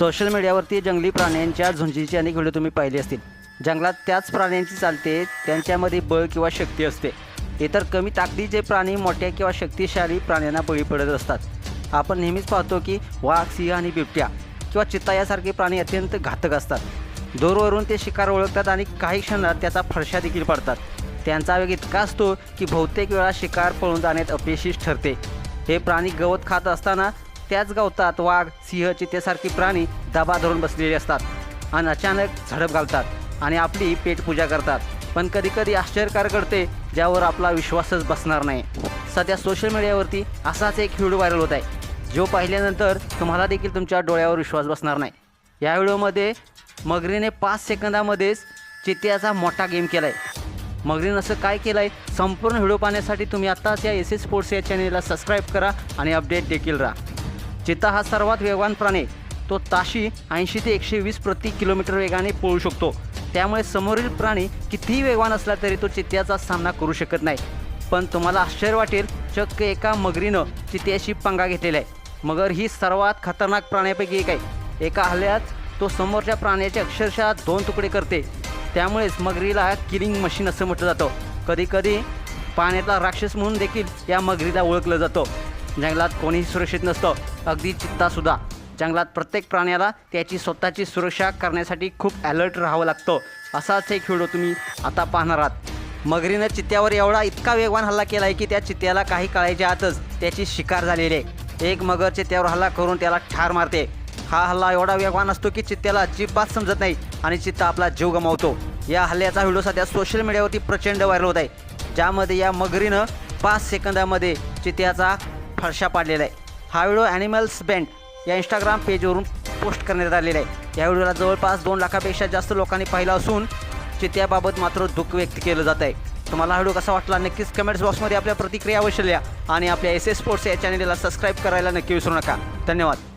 Social मीडियावरती जंगली प्राण्यांच्या झुंजीचे अनेक व्हिडिओ तुम्ही पाहिले असतील. जंगलात त्याच प्राण्यांची चालते त्यांच्यामध्ये बळ किंवा शक्ती असते. इतर कमी ताकदीचे प्राणी मोठ्या किंवा शक्तिशाली प्राण्यांना बळी पडत असतात. आपण नेहमीच पाहतो की वाघ सिंह आणि बिबट्या किंवा चित्ता यासारखे प्राणी अत्यंत घातक असतात. दूरवरून ते शिकार ओळखतात आणि काही क्षणात त्याचा फरशा देखील पडतात. त्यांचा वेग इतका असतो की बहुतेक वेळा शिकार पळून जाण्यात अपयशीच ठरते. हे प्राणी गवत खात असताना त्याच गवतात वाघ सिंह चितेसारखी प्राणी दबा धरून बसलेले असतात. आणि अचानक झडप घालतात आणि आपली पेटपूजा करतात. पण कधीकधी आश्चर्यकारक घडते ज्यावर आपला विश्वासच बसणार नाही. सध्या सोशल मीडियावरती असाच एक व्हिडिओ व्हायरल होत आहे जो पाहिल्यानंतर तुम्हाला देखील तुमच्या डोळ्यावर विश्वास बसणार नाही. या व्हिडिओमध्ये मगरीने पाच सेकंदामध्येच चित्त्याचा मोठा गेम केला आहे मगरीनं असं काय केलं आहे संपूर्ण व्हिडिओ पाहण्यासाठी तुम्ही आत्ताच या एस एस स्पोर्ट्स या चॅनेलला सबस्क्राईब करा आणि अपडेट देखील राहा. चित्ता हा सर्वात वेगवान प्राणी. तो ताशी ऐंशी ते एकशे वीस प्रति किलोमीटर वेगाने पळू शकतो. त्यामुळे समोरील प्राणी कितीही वेगवान असला तरी तो चित्त्याचा सामना करू शकत नाही. पण तुम्हाला आश्चर्य वाटेल चक्क एका मगरीनं चित्त्याशी पंगा घेतलेला आहे. मगर ही सर्वात खतरनाक प्राण्यापैकी एक आहे. एका हल्ल्यात तो समोरच्या प्राण्याचे अक्षरशः दोन तुकडे करते. त्यामुळेच मगरीला किलिंग मशीन असं म्हटलं जातं. कधीकधी पाण्यातला राक्षस म्हणून देखील या मगरीला ओळखलं जातं. जंगलात कोणीही सुरक्षित नसतं. अगदी चित्तासुद्धा. जंगलात प्रत्येक प्राण्याला त्याची स्वतःची सुरक्षा करण्यासाठी खूप अलर्ट राहावं लागतं. असाच एक व्हिडिओ तुम्ही आता पाहणार आहात. मगरीनं चित्त्यावर एवढा इतका वेगवान हल्ला केला आहे की त्या चित्त्याला काही काळाच्या आतच त्याची शिकार झालेली आहे. एक मगर चित्त्यावर हल्ला करून त्याला ठार मारते. हा हल्ला एवढा वेगवान असतो की चित्त्याला अजिबात समजत नाही आणि चित्ता आपला जीव गमावतो. या हल्ल्याचा व्हिडिओ सध्या सोशल मीडियावरती प्रचंड व्हायरल होत आहे. ज्यामध्ये या मगरीनं पाच सेकंदामध्ये चित्त्याचा फरशा पाडलेला आहे. हा व्हिडिओ ॲनिमल्स बँड या इंस्टाग्राम पेजवरून पोस्ट करण्यात आलेला आहे. या व्हिडिओला जवळपास दोन लाखापेक्षा जास्त लोकांनी पाहिला असून त्याबाबत मात्र दुःख व्यक्त केलं जात आहे. तुम्हाला हा व्हिडिओ कसा वाटला नक्कीच कमेंट्स बॉक्समध्ये आपल्या प्रतिक्रिया अवश्य लिहा आणि आपल्या एस एस स्पोर्ट्स या चॅनेलला सबस्क्राईब करायला नक्की विसरू नका. धन्यवाद.